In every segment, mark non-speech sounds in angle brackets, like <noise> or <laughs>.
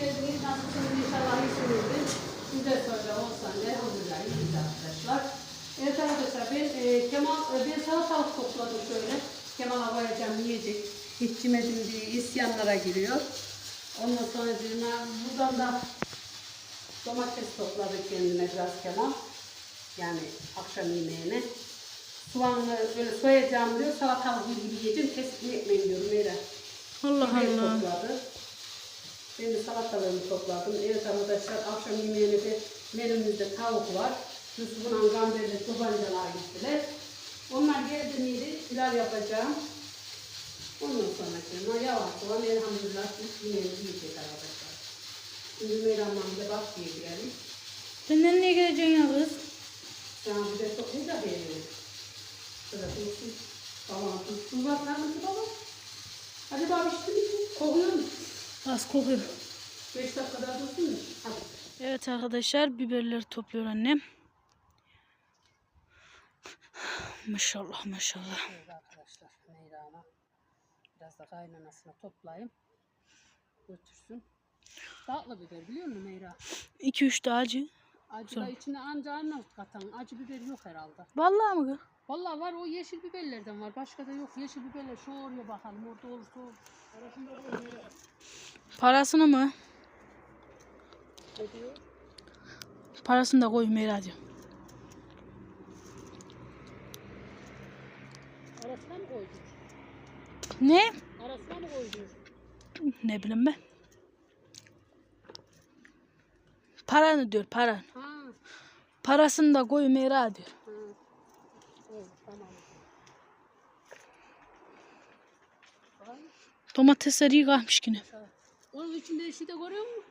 geldiniz. Nasılsınız? İnşallah iyisinizdir. De söyle olsan elhamdülillah iyiyiz arkadaşlar. Evet arkadaşlar ben e, Kemal, e, ben salatalık topladım şöyle. Kemal'a koyacağım yiyecek. Hiç yemedim diye isyanlara giriyor. Ondan sonra buradan da domates topladık kendine biraz Kemal. Yani akşam yemeğine. Soğanı böyle soyacağım diyor. Salatalık gibi yiyeceğim. Kesip ekmeğim diyorum. Öyle. Allah Allah. topladı. Ben de salatalarımı topladım. Evet arkadaşlar akşam yemeğine de menümüzde tavuk var. Yusuf'un Gamber'de tabancalar gittiler. Onlar geldi miydi pilav yapacağım. Ondan sonra sonra yavaş yavaş elhamdülillah biz yemeğimizi yiyecek arkadaşlar. Şimdi Meyran'la bak diye geldik. Sen nereye geleceksin ya kız? Bir de çok iyi de. Şöyle dursun. Tamam dursun. Baklar mısın baba? Hadi baba işte bir kokuyor mu? Az kokuyor. 5 dakika daha dursun mu? Hadi. Evet arkadaşlar biberleri topluyor annem. Maşallah maşallah. Evet arkadaşlar Meyra'na biraz da kaynanasına toplayayım. Götürsün. Tatlı biber biliyor musun Meyra? 2-3 de acı. Acı da içine anca Arnavut katan acı biber yok herhalde. Vallahi mı? kız? Vallahi var o yeşil biberlerden var. Başka da yok. Yeşil biberler şu oraya bakalım. Orada olursa olur. Parasını mı? Parasını da koy Meyra diyor. Arasına mı koydun? Ne? Arasına mı koydun? Ne bileyim ben. Paranı diyor paran. Ha. Parasını da koy Meyra diyor. ha. Evet tamam. Vay. Domatesler iyi kalmış yine. Onun içinde yeşil de görüyor musun?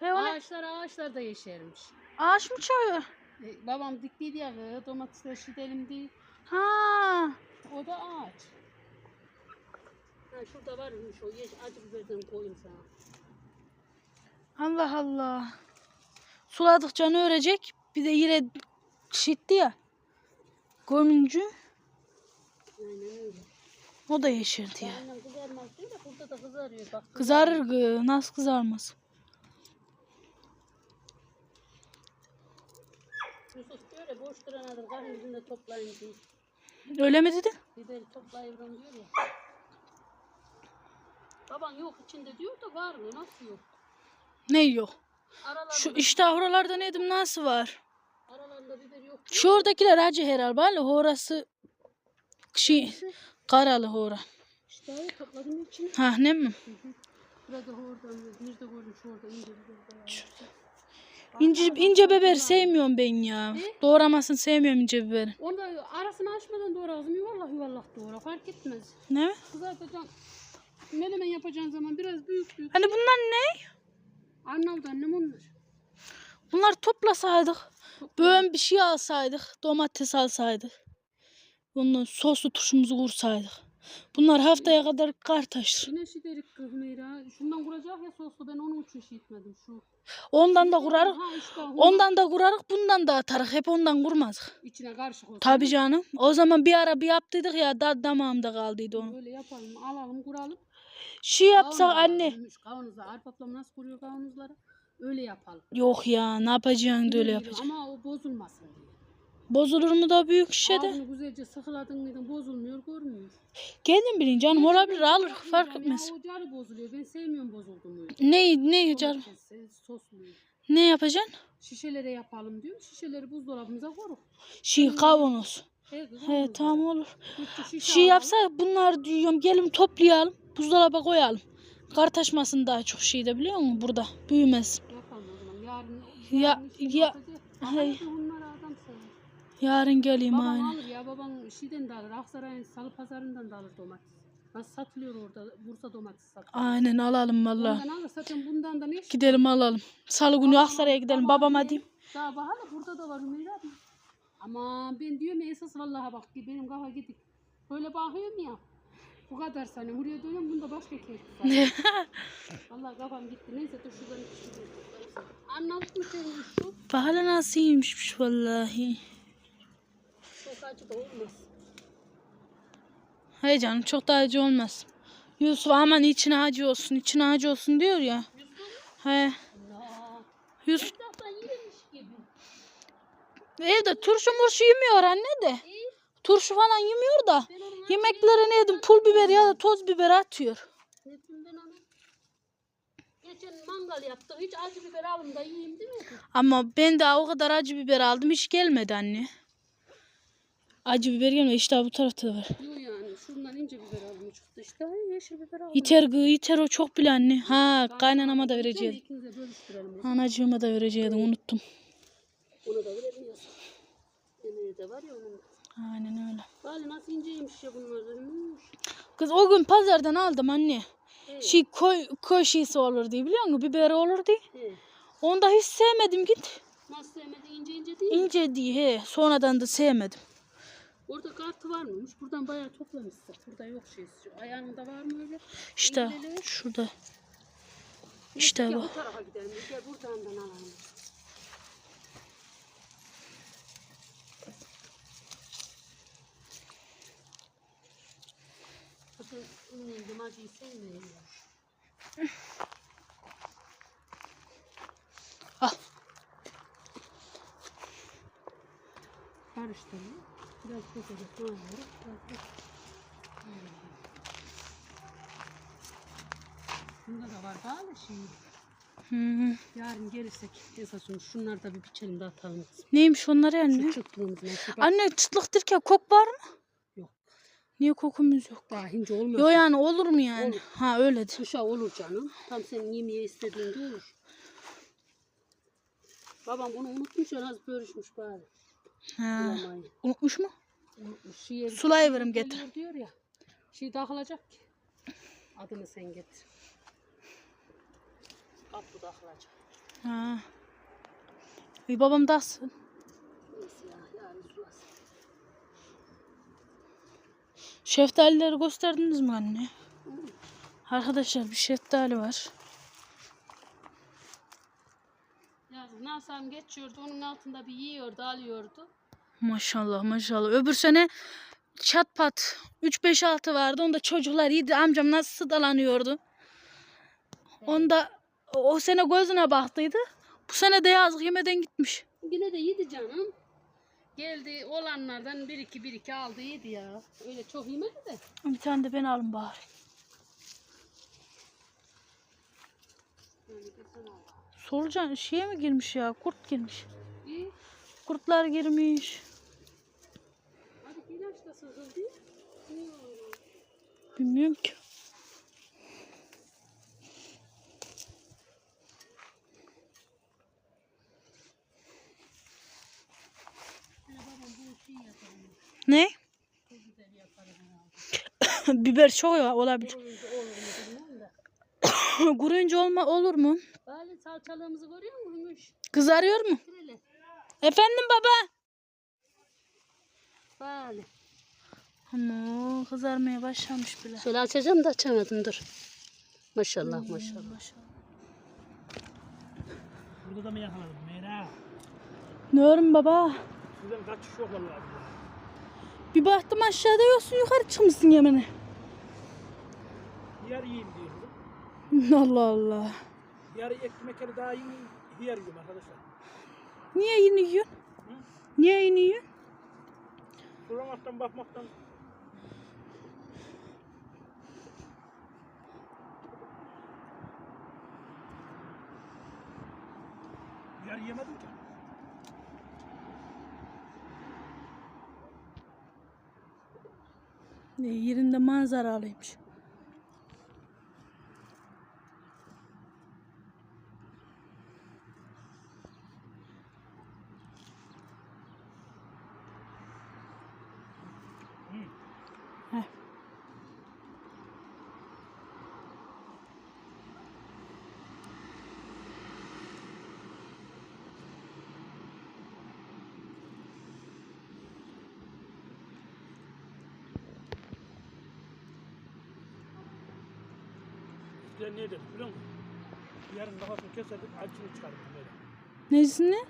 He o ne? Ağaçlar ağaçlar da yeşermiş. Ağaç mı çağırıyor? E, babam diktiydi ya kız, domatesler şidelim diye. Ha. O da ağaç. Ha, şurada varmış o yeş acı biberden koyayım sana. Allah Allah. Suladıkça ne örecek? Bir de yine şitti ya. Gömüncü. Aynen öyle. O da yeşerdi ya. Annem kızarmaz değil de burada da kızarıyor bak. Kızarır gı. Nasıl kızarmaz? Boş duranadır karın yüzünde toplayın diye. Öyle mi dedin? Biberi toplayıyorum diyor ya. Baban yok içinde diyor da var mı? Nasıl yok? Ne yok? Aralarında, Şu işte oralarda ne dedim nasıl var? aralarında biber yok. Şu oradakiler acı herhal. Bale orası şey karalı hora. İşte topladım içine. Ha ne mi? Burada oradan nerede gördüm şu orada ince biber bayağı. İnce, ince biber sevmiyorum ben ya. Doğramasını sevmiyorum ince biberi. Onu arasını açmadan doğru ağzını yuvarlak yuvarlak doğra fark etmez. Ne mi? Kızartacaksın. Menemen yapacağın zaman biraz büyük büyük. Hani bunlar ne? Arnavut annem onlar. Bunlar toplasaydık. Böyle bir şey alsaydık. Domates alsaydık. Bunun soslu turşumuzu kursaydık. Bunlar haftaya kadar kar taşır. Güneşi derik kız Meyra. Şundan kuracak ya soslu ben onun için şey etmedim şu. Ondan da kurarık. Ha işte. Ondan da kurarık. Bundan da atarık. Hep ondan kurmazdık. İçine karışık olsun. Tabii canım. O zaman bir ara bir yaptıydık ya da damağımda kaldıydı onu. Böyle yapalım alalım kuralım. Şey yapsak Kavanoz anne. Kavanozlar. Arpa ablam nasıl kuruyor kavanozları? Öyle yapalım. Yok ya ne yapacaksın da öyle iri yapacaksın. Ama o bozulmasın diye. Bozulur mu da büyük şişede? Ağzını güzelce sıkıladın mıydın bozulmuyor görmüyor. Kendin bilin canım olabilir alır fark etmez. Ya, o carı bozuluyor. Ben sevmiyorum bozuldu mu? Ne ne canım? Sosluyu. Ne yapacaksın? Şişelere yapalım diyorum. Şişeleri buzdolabımıza koyalım. Şey kavanoz. He, kız, He tamam olur. Şey yapsa bunlar diyorum gelin toplayalım. Buzdolaba koyalım. Kar taşmasın daha çok şeyde biliyor musun burada? Büyümez. Yapalım o zaman. Yarın, Ya- yarın işim ya- olacak. Hey. Hey. Yarın geleyim Babam alır ya. Babam şeyden de alır. Aksaray'ın salı pazarından da alır domates. Nasıl satılıyor orada? Bursa domatesi satılıyor. Aynen alalım valla. Alır. Zaten bundan da ne iş? Gidelim alalım. Salı günü Aksaray'a gidelim. Babama diyeyim. Daha bahane burada da var Hümeyra abi. Ama ben diyorum ya esas vallahi bak ki benim kafa gidik. Böyle bakıyorum ya. Bu kadar sana. Buraya dönüyorum bunda başka keyif var. <laughs> vallahi kafam gitti. Neyse dur şuradan şey Anladın mı sen şu? Pahalı nasıl iyiymiş vallahi. Çok olmaz. Hey canım çok da acı olmaz. Yusuf aman içine acı olsun, içine acı olsun diyor ya. He. Gibi. evde turşu murşu yemiyor anne de. İyi. Turşu falan yemiyor da. Yemeklerini yedim pul biber ya da toz biber atıyor. Geçen mangal yaptık. Hiç acı biber alın da yiyeyim değil mi? Ama ben daha o kadar acı biber aldım hiç gelmedi anne. Acı biber gelmedi işte bu tarafta da var. Yok yani. Şundan ince biber alın çıktı işte. Yeşil biber alın. Yeter gı yeter o çok bile anne. Ha kaynanama da vereceğim. İkinize bölüştürelim. Anacığıma da vereceğim unuttum. Ona da veremiyorsun. Yemeği de var ya onun. Aynen öyle. Bari nasıl inceymiş ya bunlar. Kız o gün pazardan aldım anne. He. Şey koy, koy şeysi olur diye biliyor musun? Biberi olur diye. He. Onu da hiç sevmedim git. Nasıl sevmedi ince ince değil mi? İnce diye he. Sonradan da sevmedim. Orada kartı var mıymış? Buradan bayağı toplamışsın. Burada yok şey. Şu ayağında var mı öyle? İşte İğneleri. şurada. Neyse, İşte gel bu. bu tarafa gidelim. Gel buradan da alalım. Bakın acıyı. Al. Karıştırma. Biraz. Biraz da. Bunda da var bağlı şey. Hmm. Yarın gelirsek esasını şunları da bir biçelim de atalım. Neymiş onlar anne? Şu bak. Anne çıtlık derken kok var mı? Yok. Niye kokumuz yok? Daha hince olmaz. Yo yani olur mu yani? Olur. Ha öyledir. Uşağı olur canım. Tam senin yemeğe istediğinde olur. Babam bunu unutmuş ya nasıl bölüşmüş bari. Ha. Unutmuş mu? Unutmuş. Şiir, Sulayıverim getir. geliyor diyor ya. Şey dağılacak ki. Adını sen getir. Kapı dağılacak. Ha. İyi babam da alsın. Neyse ya yarın sulasın. Şeftalileri gösterdiniz mi anne? Arkadaşlar bir şeftali var. Yazık Nasam geçiyordu onun altında bir yiyordu alıyordu. Maşallah maşallah. Öbür sene çat pat 3-5-6 vardı. Onda çocuklar yedi. Amcam nasıl sıdalanıyordu. Onda o sene gözüne baktıydı. Bu sene de yazık yemeden gitmiş. Yine de yedi canım. Geldi olanlardan bir iki bir iki aldı yedi ya. Öyle çok yemedi de. Bir tane de ben alın bari. Solucan şeye mi girmiş ya? Kurt girmiş. İyi. Kurtlar girmiş. Sızıldı. Bilmiyorum ki. Ne? <coughs> Biber çok ya olabilir. <coughs> Kuruyunca olma olur mu? Bari salçalığımızı görüyor musun? Kızarıyor mu? Efendim baba? Bari. Ama kızarmaya başlamış bile. Şöyle açacağım da açamadım dur. Maşallah maşallah. Maşallah. Burada da mı yakaladım Meyra? Ne örüm baba? Buradan kaçış yok vallahi. Bir baktım aşağıda yoksun yukarı çıkmışsın yemene. Yer yiyeyim diyorum. <laughs> Allah Allah. Yarı ekmek daha iyi yer yiyorum arkadaşlar. Niye yine yiyorsun? Niye yine yiyorsun? Sulamaktan bakmaktan Yer yemedim ki. Ne, yerinde manzaralıymış. Ne dedik biliyor musun? Yarın kafasını keserdik acını çıkardık böyle. Nesini?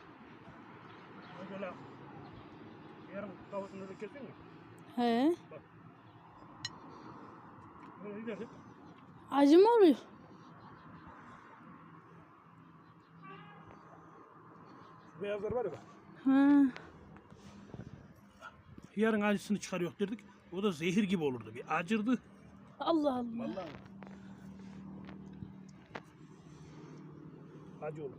Böyle yarın kafasını öyle kesiyor mu? He. Böyle giderdik. Acı mı oluyor? Beyazlar var ya bak. Ha. Hıyarın acısını çıkarıyor dedik. O da zehir gibi olurdu. Bir acırdı. Allah Allah. Vallahi. Acı olur.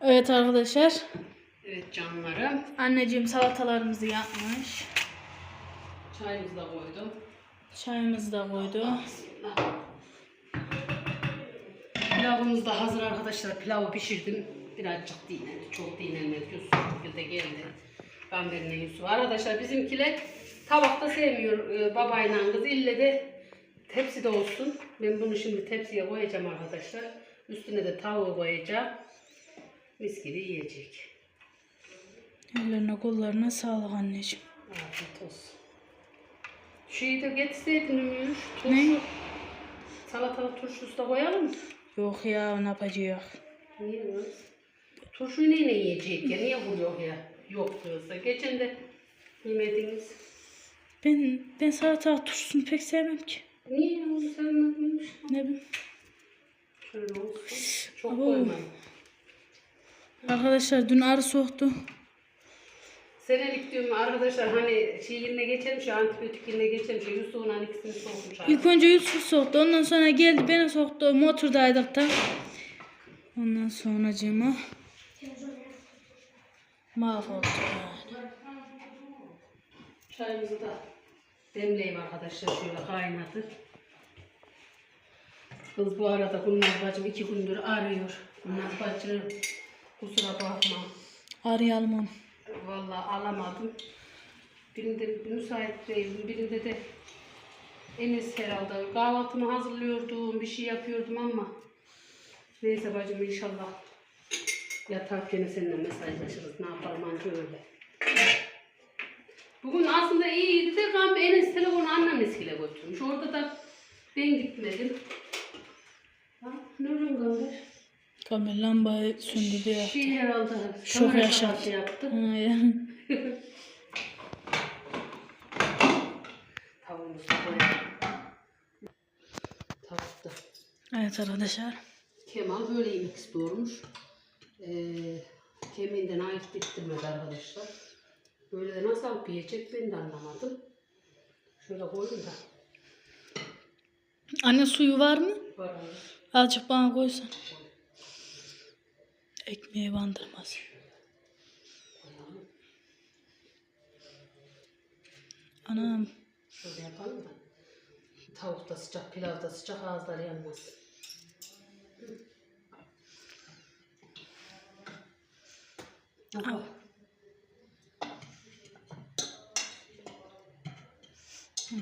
Evet arkadaşlar. Evet canlarım. Anneciğim salatalarımızı yapmış. Çayımızı da koydum. Çayımızı da koydu. Pilavımız da hazır arkadaşlar. Pilavı pişirdim. Birazcık dinlendi. Çok dinlenmedi. Yusuf şekilde geldi. Gamber'in Yusuf. Arkadaşlar bizimkiler tabakta sevmiyor e, babayla kız. İlle de tepside olsun. Ben bunu şimdi tepsiye koyacağım arkadaşlar. Üstüne de tavuğu koyacağım. Mis gibi yiyecek. Ellerine kollarına sağlık anneciğim. Afiyet olsun. Şeyi de getirseydin Ümüş. Turşu. Ne? Salatalık turşusu da koyalım mı? Yok ya ne yapacağız? Niye kız? Turşuyu neyle yiyecek ya? Niye vuruyor ya? Yok kız. Geçen de yemediniz. Ben ben salatalık turşusunu pek sevmem ki. Niye onu sevmediniz? Ne bileyim. Şöyle olsun. Çok Abo. koymayın. Arkadaşlar dün arı soktu. Senelik diyorum arkadaşlar hani şey yerine geçelim ya antibiyotik yerine geçelim ya Yusuf'un hani ikisini sokmuş abi. İlk önce Yusuf soktu. Ondan sonra geldi beni soktu. Motordaydık da. Ondan sonra cima mahvoldu yani. Çayımızı da demleyeyim arkadaşlar şöyle kaynadı. Kız bu arada Gülnaz bacım iki gündür arıyor. Gülnaz bacım kusura bakma. Arayalım onu. Vallahi alamadım. Birinde müsait değildim. Birinde de Enes herhalde. Kahvaltımı hazırlıyordum. Bir şey yapıyordum ama. Neyse bacım inşallah yatarken seninle mesajlaşırız. Ne yapalım anca öyle. Bugün aslında iyiydi de Gambe Enes telefonu anneannesiyle götürmüş. Orada da ben gitmedim. Ha, ne oluyor Gambe? Kamil lambayı söndürdü ya. Şey herhalde. Şok yaşattı. yaptı. Tavuğumuzu koyalım. Da. evet arkadaşlar. Kemal böyle yemek istiyormuş. Ee, kemiğinden ayırt ettirmedi arkadaşlar. Böyle de nasıl alıp yiyecek ben de anlamadım. Şöyle koydum da. Anne suyu var mı? Var abi. Azıcık bana koysan. Ekmeği bandırmaz. Anam. Şöyle yapalım da. Tavuk da sıcak, pilav da sıcak, ağızları yanmaz. Aha.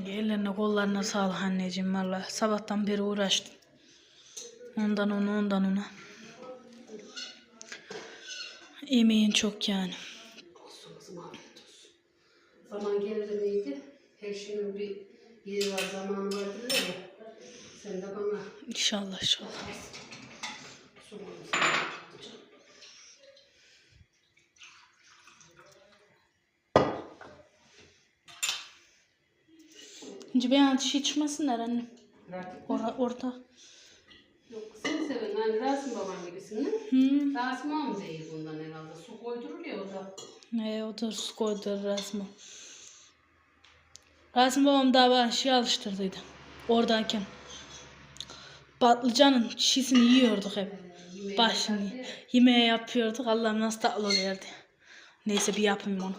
Ellerine kollarına sağlık anneciğim valla. Sabahtan beri uğraştım. Ondan ona ondan ona. Emeğin çok yani. Zaman gelir miydi? Her şeyin bir yeri var, zamanı var derler ya. Sen de bana İnşallah inşallah. sorun sana. Şimdi ben şey çıkmasınlar anne. Rakip Ora, orta. Seven hani Rasim baban gibisin mi? Hmm. Rasim mı değil bundan herhalde. Su koydurur ya o da. Ne o da su koydu Rasmı. Rasım babam daha bana şey alıştırdıydı. Oradayken. Patlıcanın şişini yiyorduk hep. Yemeği Başını yapardı ya. yemeğe yapıyorduk. Allah'ım nasıl tatlı oluyordu. Neyse bir yapayım onu.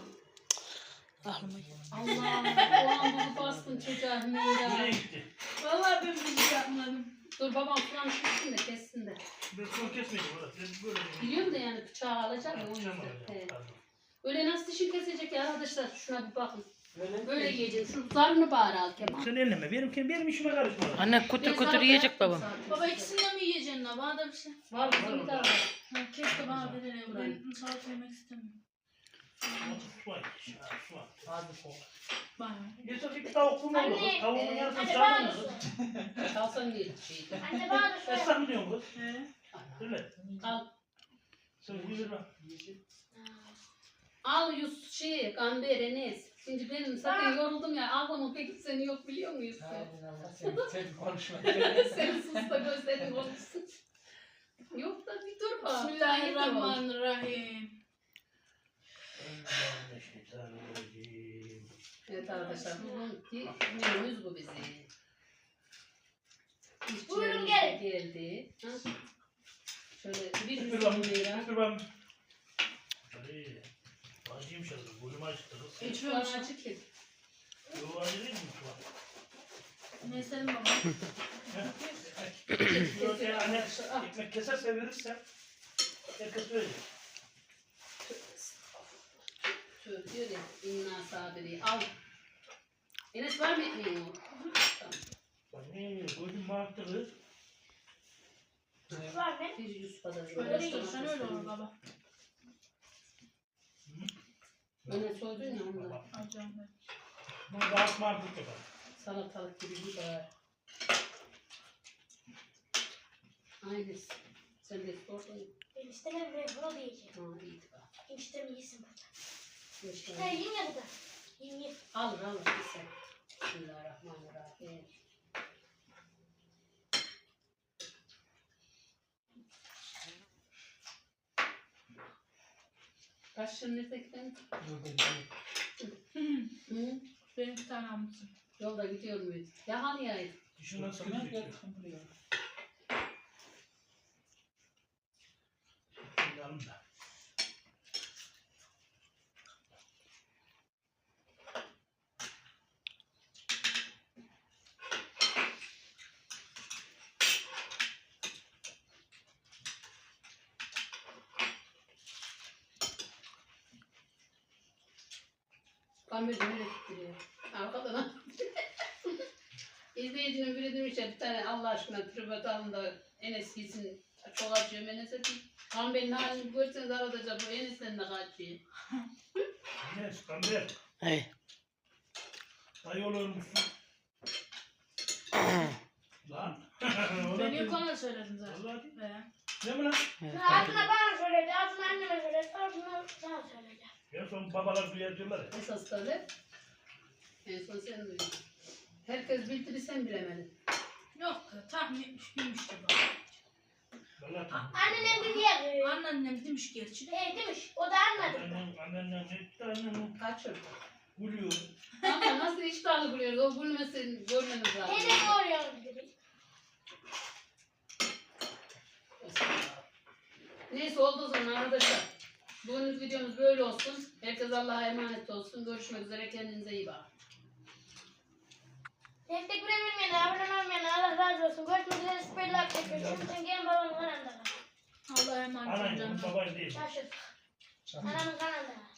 Aklıma geldi. Allah o an bunu bastın çocuğa Nereye gitti? Vallahi ben bir şey yapmadım. Dur babam falan kessin de kessin de. Ben son kesmedim orada. Ben böyle Biliyorum da yani bıçağı alacak ya o yüzden. He. Öyle nasıl dişin kesecek ya arkadaşlar şuna bir bakın. Böyle. Böyle yiyeceğim. Şu zarını bari al Kemal. Sen elleme. Benim, benim işime karışma. Anne kutur Ben kutur sana yiyecek bıraktım babam. zaten. Baba ikisini de mi yiyeceksin la? Bana da bir şey. Var bizim bir daha var. Ha, keşke bana verelim. Ben salata yemek istemiyorum. Yusuf bir tavuk bulmadı. kız. Tavuğun yarısını Anne çaldın bana mı? Kalsan değil şeydi. Anne bana da Esnaf mı diyorsun kız? Öyle. Al. Sen yüz şey Gamber Enes. Şimdi benim zaten yoruldum ya. Ablamın peki seni yok biliyor muyuz? <laughs> Allah sen, sen konuşma. <laughs> Sen sus da gözlerin konuşsun. Yok da bir dur bak. Bismillahirrahmanirrahim. Evet arkadaşlar bugünkü menümüz bu bizim. Buyurun de geldi. Ha? Şöyle bir lira. Hadi. Acıyım acıktı. kız. Hiç Şu an açık ki. Yo, acı değil mi şu an? Ne senin baba? <laughs> Ekmek keserse verirse herkes böyle. Şöyle diyor ya. İnna sabiri. Al. Enes var mı ekmeğin o? Anne boyum baktı kız. Var ne? Bir yüz kadar. Öyle yiyorsan öyle olur baba. Öne soydun ya onu da. Alacağım ben. Bunu dağıtma bu kadar. Salatalık gibi bir var. Aynısı. Sen de sordun. Ben istemem ben bunu diyeceğim. Ha bak. Kim istemem yesin burada. Hoş Ne geldin. yiyeyim ya burada. Yiyeyim yiyeyim. Alır alır bir sen. Bismillahirrahmanirrahim. Kaç şimdi tekten? Hı? Benim bir tane almışsın. Yolda gidiyor muyuz? Ya hani ya? Düşünden sonra gidiyor. Yanım da. Tane Allah aşkına tribüt alın da Enes gitsin. Çok acıyor Enes'e. Kamber'in halini görseniz arada bu Enes'ten de kaçıyor. Anne skamber. Hey. Dayı olur musun? <coughs> Lan. Ben <laughs> ilk ona söyledim zaten. Vallahi. He. Ne mi lan? Ağzına bana söyledi. Ağzına anneme söyledi. Ağzına sana söyledi. En son babalar duyar diyorlar ya. Esas öyle. En son sen duydun. Herkes bildi sen bilemedin. Yok tahmin etmiş bilmiş de baba. Vallahi tamam. Annenem bir diğer. Anneannem demiş gerçi de. Hey demiş. O da anladı. Annem, annemle gitti annem Kaçırdı. gülüyor. Ama nasıl iştahlı gülüyordu o gülmesin görmeniz lazım. Teyze doğuruyor dedi. Neyse oldu o zaman arkadaşlar. Bugünlük videomuz böyle olsun. Herkes Allah'a emanet olsun. Görüşmek üzere. Kendinize iyi bakın. Tech પ્રેમી મેં આવડના મેં નાલા રાજો સુગર ટુ લે speed લાગે કે શું ગેમ ભરવાનું આનંદ આવે હા બરાબર આનંદ ખબર દે આનંદ આનંદ